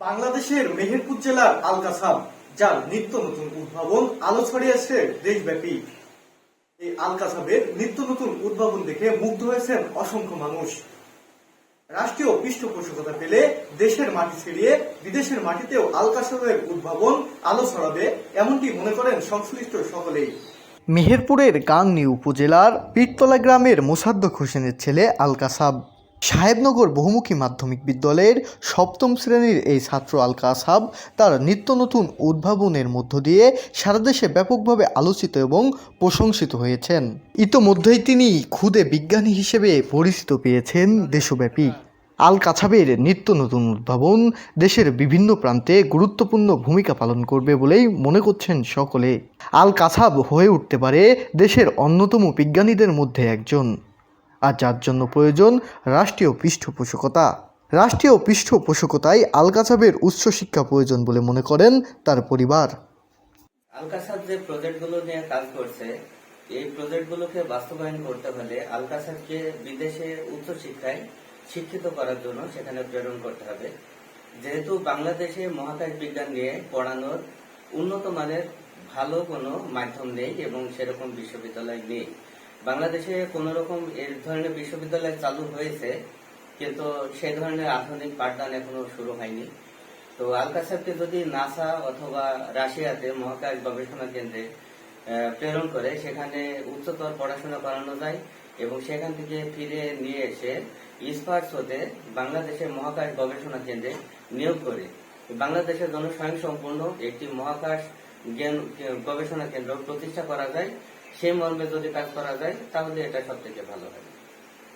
বাংলাদেশের মেহেরপুর জেলার আলকাসাব যার নিত্য নতুন উদ্ভাবন, আলো ছড়িয়েছে দেশব্যাপী। এই আলকাসাবের নিত্য নতুন উদ্ভাবন দেখে মুগ্ধ হয়েছেন অসংখ্য মানুষ। রাষ্ট্রীয় পৃষ্ঠপোষকতা পেলে দেশের মাটি ছেড়িয়ে বিদেশের মাটিতেও আলকাসাবের উদ্ভাবন, আলো ছড়াবে এমনটি মনে করেন সংশ্লিষ্ট সকলেই। মেহেরপুরের গাংনি উপজেলার পীরতলা গ্রামের মোসাদ্দক হোসেনের ছেলে আলকাসাব সাহেবনগর বহুমুখী মাধ্যমিক বিদ্যালয়ের সপ্তম শ্রেণির এই ছাত্র আল কাসাব তার নিত্য নতুন উদ্ভাবনের মধ্য দিয়ে সারা দেশে ব্যাপকভাবে আলোচিত এবং প্রশংসিত হয়েছেন। ইতোমধ্যেই তিনি খুদে বিজ্ঞানী হিসেবে পরিচিত পেয়েছেন দেশব্যাপী। আল কাছাবের নিত্য নতুন উদ্ভাবন দেশের বিভিন্ন প্রান্তে গুরুত্বপূর্ণ ভূমিকা পালন করবে বলেই মনে করছেন সকলে। আল কাছাব হয়ে উঠতে পারে দেশের অন্যতম বিজ্ঞানীদের মধ্যে একজন। আর যার জন্য প্রয়োজন রাষ্ট্রীয় পৃষ্ঠপোষকতা। রাষ্ট্রীয় পৃষ্ঠপোষকতায় আল কাছাবের উচ্চশিক্ষা প্রয়োজন বলে মনে করেন তার পরিবার। আলকাসাব যে প্রজেক্টগুলো নিয়ে কাজ করছে, এই প্রজেক্টগুলোকে বাস্তবায়ন করতে হলে আলকাসাবকে বিদেশে উচ্চশিক্ষায় শিক্ষিত করার জন্য সেখানে প্রেরণ করতে হবে। যেহেতু বাংলাদেশে মহাকাশ বিজ্ঞান নিয়ে পড়ানোর উন্নত মানের ভালো কোনো মাধ্যম নেই এবং সেরকম বিশ্ববিদ্যালয় নেই। বাংলাদেশে কোন রকম এই ধরনের বিশ্ববিদ্যালয় চালু হয়েছে, কিন্তু সেই ধরনের আধুনিক পাঠদান এখনও শুরু হয়নি। তো আলকাসাবকে যদি নাসা অথবা রাশিয়াতে মহাকাশ গবেষণা কেন্দ্রে প্রেরণ করে, সেখানে উচ্চতর পড়াশোনা করানো যায় এবং সেখান থেকে ফিরে নিয়ে এসে ইস্পার্টস হতে বাংলাদেশের মহাকাশ গবেষণা কেন্দ্রে নিয়োগ করে। বাংলাদেশের জন্য স্বয়ংসম্পূর্ণ একটি মহাকাশ জ্ঞান গবেষণা কেন্দ্র প্রতিষ্ঠা করা যায়। সেই মর্মে যদি কাজ করা যায় তাহলে এটা সব থেকে ভালো হয়।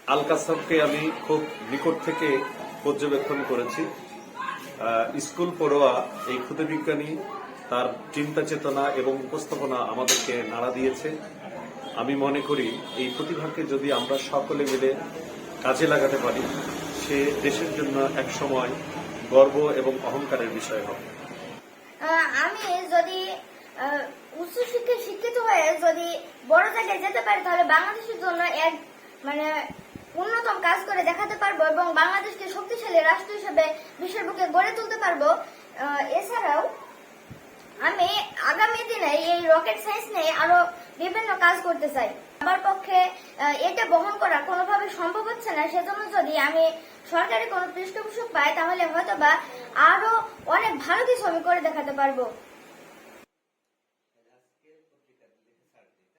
আলকাসাবকে আমি খুব নিকট থেকে পর্যবেক্ষণ করেছি। আহ, স্কুল পড়োয়া এই ক্ষুদে বিজ্ঞানী তার চিন্তা চেতনা এবং উপস্থাপনা আমাদেরকে নাড়া দিয়েছে। আমি মনে করি এই প্রতিভাকে যদি আমরা সকলে মিলে কাজে লাগাতে পারি সে দেশের জন্য এক সময় গর্ব এবং অহংকারের বিষয় হবে। আমি যদি আহ, উচ্চশিক্ষায় শিক্ষিত হয়ে যদি বড় জায়গায় যেতে পারি তাহলে বাংলাদেশের জন্য এক মানে উন্নতম কাজ করে দেখাতে পারব এবং বাংলাদেশকে শক্তিশালী রাষ্ট্র হিসেবে বিশ্বের বুকে গড়ে তুলতে পারব। এছাড়াও আমি আগামী দিনে এই রকেট সায়েন্স নিয়ে আরও বিভিন্ন কাজ করতে চাই। আমার পক্ষে এটা বহন করা কোনোভাবে সম্ভব হচ্ছে না। সেজন্য যদি আমি সরকারি কোনো পৃষ্ঠপোষক পাই তাহলে হয়তোবা আরও অনেক ভালো কিছু আমি করে দেখাতে পারব।